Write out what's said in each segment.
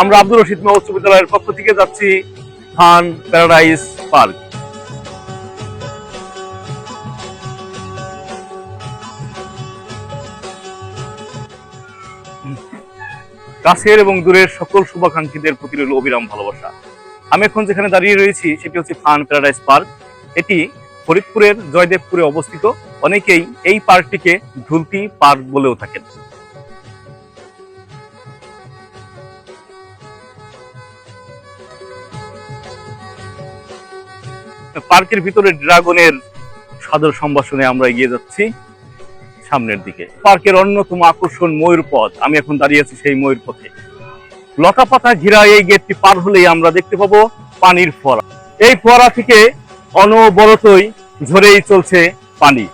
আমরা আব্দুল রশিদ মহা উচ্চ পক্ষ থেকে যাচ্ছি ফান প্যারাডাইস পার্ক। কাছের এবং দূরের সকল শুভাকাঙ্ক্ষীদের প্রতি রইল অবিরাম ভালোবাসা। আমি এখন যেখানে দাঁড়িয়ে রয়েছি, সেটি হচ্ছে ফান প্যারাডাইস পার্ক। এটি ফরিদপুরের জয়দেবপুরে অবস্থিত। অনেকেই এই পার্কটিকে ঢুলতি পার্ক বলেও থাকেন। পার্কের ভিতরে ড্রাগনের সাদর সম্ভাষণে আমরা এগিয়ে যাচ্ছি সামনের দিকে। পার্কের অন্যতম আকর্ষণ ময়ূর পথ আমি এখন দাঁড়িয়ে আছি সেই ময়ূর পথে লতা পাতা ঘিরা এই গেটটি পার হলেই আমরা দেখতে পাবো পানির ফোয়ারা। এই ফোয়ারা থেকে অনবরতই ঝরেই চলছে পানি।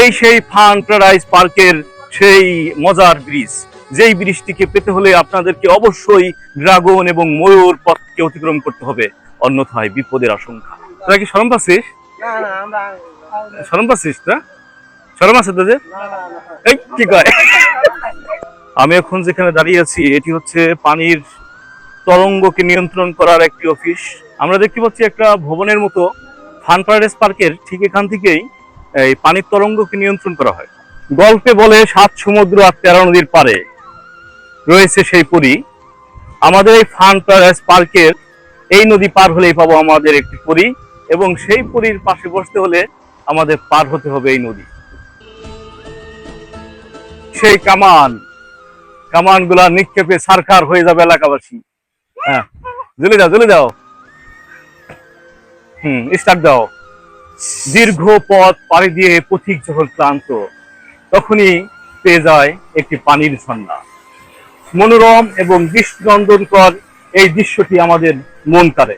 এই সেই ফান প্যারাডাইস পার্কের সেই মজার ব্রিজ। যেই ব্রিজটিকে পেতে হলে আপনাদেরকে অবশ্যই ড্রাগন এবং ময়ূর পথকে অতিক্রম করতে হবে। অন্যথায় বিপদের আশঙ্কা। তোরা কি সরম পাচ্ছিস? সরম পাচ্ছিস না সরম আছে না এই, কি কয়? আমি এখন যেখানে দাঁড়িয়ে আছি, এটি হচ্ছে পানির তরঙ্গকে নিয়ন্ত্রণ করার একটি অফিস। আমরা দেখতে পাচ্ছি একটা ভবনের মতো ফান প্যারাডাইস পার্কের ঠিক এখান থেকেই এই পানির তরঙ্গকে নিয়ন্ত্রণ করা হয়। গল্পে বলে, সাত সমুদ্র আর তেরো নদীর পারে রয়েছে সেই পরী। আমাদের এই ফান প্যারাডাইস পার্কের এই নদী পার হলেই পাবো আমাদের একটি পরী। এবং সেই পরীর পাশে বসতে হলে আমাদের পার হতে হবে এই নদী। সেই কামান কামানগুলা নিক্ষেপে সারকার হয়ে যাবে এলাকাবাসী। হ্যাঁ জ্বলে দাও জ্বলে দাও হুম স্টার্ট দাও। দীর্ঘ পথ পাড়ি দিয়ে পথিক যখন ক্লান্ত, তখনই পেয়ে যায় একটি পানির ঝর্ণা। মনোরম এবং দৃষ্টিনন্দনকর এই দৃশ্যটি আমাদের মন কাড়ে।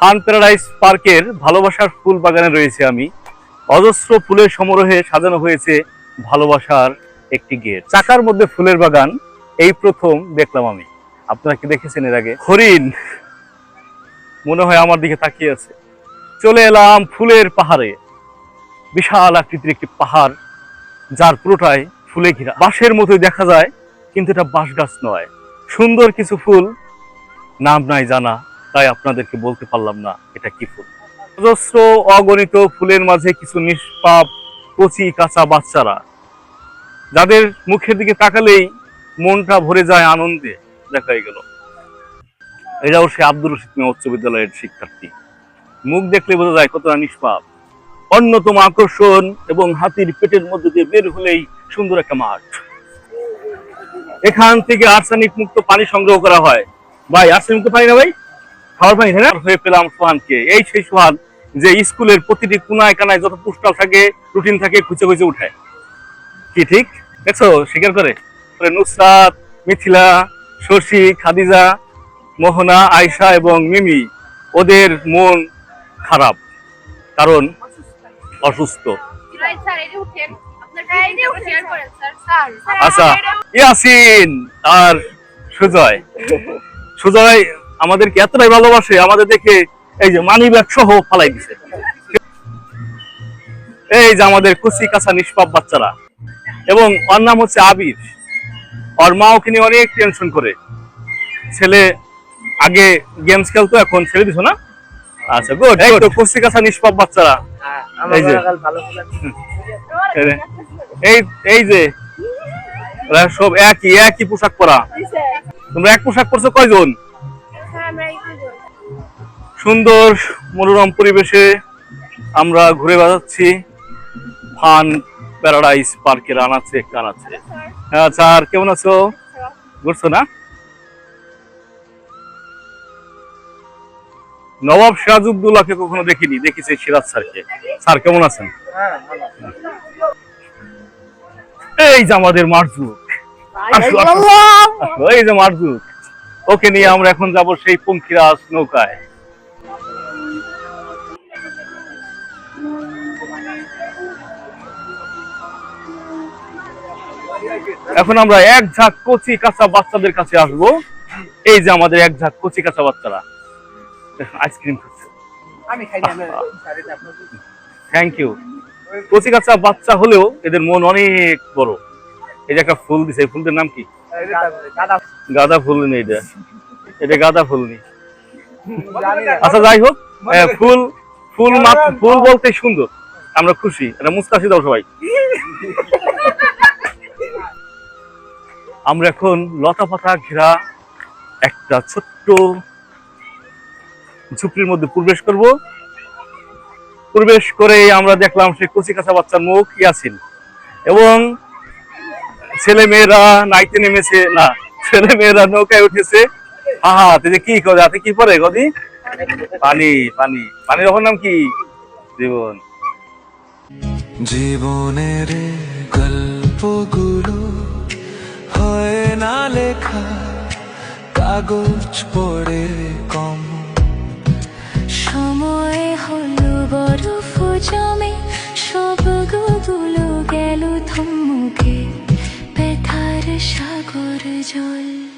ফান প্যারাডাইস পার্কের ভালোবাসার ফুল বাগানে রয়েছে আমি। অজস্র ফুলের সমারোহে সাজানো হয়েছে ভালোবাসার একটি গেট। চাকার মধ্যে ফুলের বাগান, এই প্রথম দেখলাম আমি। আপনারা কি দেখেছেন এর আগে? হরিণ! মনে হয় আমার দিকে তাকিয়ে আছে। চলে এলাম ফুলের পাহাড়ে। বিশাল আকৃতির একটি পাহাড়, যার পুরোটাই ফুলে ঘেরা। বাঁশের মতোই দেখা যায়, কিন্তু এটা বাঁশ গাছ নয়। সুন্দর কিছু ফুল, নাম নাই জানা। তাই আপনাদেরকে বলতে পারলাম না এটা কি ফুল। অজস্র অগণিত ফুলের মাঝে কিছু নিষ্পাপ, কচি কাঁচা বাচ্চারা। যাদের মুখের দিকে তাকালেই মনটা ভরে যায় আনন্দে, দেখাই গেল। এরাও সে আব্দুর রশিদ উচ্চ বিদ্যালয়ের শিক্ষার্থী। মুখ দেখলে বোঝা যায় কতটা নিষ্পাপ। অন্যতম আকর্ষণ এবং হাতির পেটের মধ্যে দিয়ে বের হলেই সুন্দর একটা মাঠ। এখান থেকে আর্সেনিক মুক্ত পানি সংগ্রহ করা হয়। ভাই, আর্সেনিক মুক্ত পানি না ভাই? খাওয়ার পানি হয়ে পেলাম সোহানকে। এই সেই সোহান যে স্কুলের প্রতিটি কোনায় কানায় যত পুস্টাল থাকে রুটিন থাকে খুঁজে খুঁজে উঠায়। কি ঠিক? দেখছ স্বীকার করে? নুসরাত মিথিলা শশী খাদিজা মোহনা আয়শা এবং মিমি ওদের মন খারাপ কারণ অসুস্থ। রাইট স্যার এই যে উঠেন। আপনার ভিডিও শেয়ার করেন স্যার? স্যার আচ্ছা ইয়াসিন আর সুজয়। সুজয় আমাদেরকে এতটাই ভালোবাসে আমাদের দেখে এই যে মানি ব্যাগ সহ ফালাই দিছে। এই যে আমাদের কুচি কাঁচা নিষ্পাপ বাচ্চারা। এবং ওর নাম হচ্ছে আবির। ওর মা ওকে নিয়ে অনেক টেনশন করে। ছেলে আগে গেমস খেলতো এখন ছেড়ে দিছো না? আচ্ছা গুড এই তো কুচি কাঁচা নিষ্পাপ বাচ্চারা। হ্যাঁ এই যে। এই এই যে। সব একই একই পোশাক পরা। তোমরা এক পোশাক পরছো কয়জন? সুন্দর মনোরম পরিবেশে আমরা ঘুরে বেড়াচ্ছি। ফান প্যারাডাইস পার্কের আনাচ্ছে কানাচ্ছে হ্যাঁ স্যার। কেমন আছো? ঘুরছো না? নবাব সিরাজউদ্দৌলাকে কখনো দেখিনি দেখেছি সিরাজ স্যারকে। স্যার কেমন আছেন? হ্যাঁ এই যে আমাদের মারজুক এই যে মারজুক ওকে নিয়ে আমরা এখন যাব সেই পঙ্খিরাজ নৌকায়। এখন আমরা এক ঝাঁক কচি কাঁচা বাচ্চাদের কাছে আসব। এই যে আমাদের এক ঝাঁক কচি কাঁচা বাচ্চারা। আইসক্রিম খাচ্ছে। Thank you. কচি কাঁচা বাচ্চা হলেও এদের মন অনেক বড়। এই যে একটা ফুল দিছে এই ফুলটার নাম কি? দাদা গাঁদা ফুল নেই এটা। এটা গাঁদা ফুল নি জানি না। আচ্ছা যাই হোক আহ, ফুল ফুল ফুল বলতে সুন্দর। আমরা খুশি। এটা মুস্তাসি দাও সবাই। আমরা এখন লতা পাতা ঘেরা একটা ছোট্ট ঝুপড়ির মধ্যে প্রবেশ করব। প্রবেশ করে আমরা দেখলাম সে কচি কাঁচা বাচ্চার মুখ ইয়াসিন। এবং ছেলে মেয়েরা নাইতে নেমেছে। না ছেলে মেয়েরা নৌকায় উঠেছে। আহা তুই কি করে হাতে কি পরে গদি পানি পানি। পানির ওপর নাম কি? জীবন। জীবনের গল্পগুলো হয় না লেখা কাগজ পড়ে কম। সময় হলো বরফ জমে সবগুলো গেল থমুকে ব্যথার সাগর জল।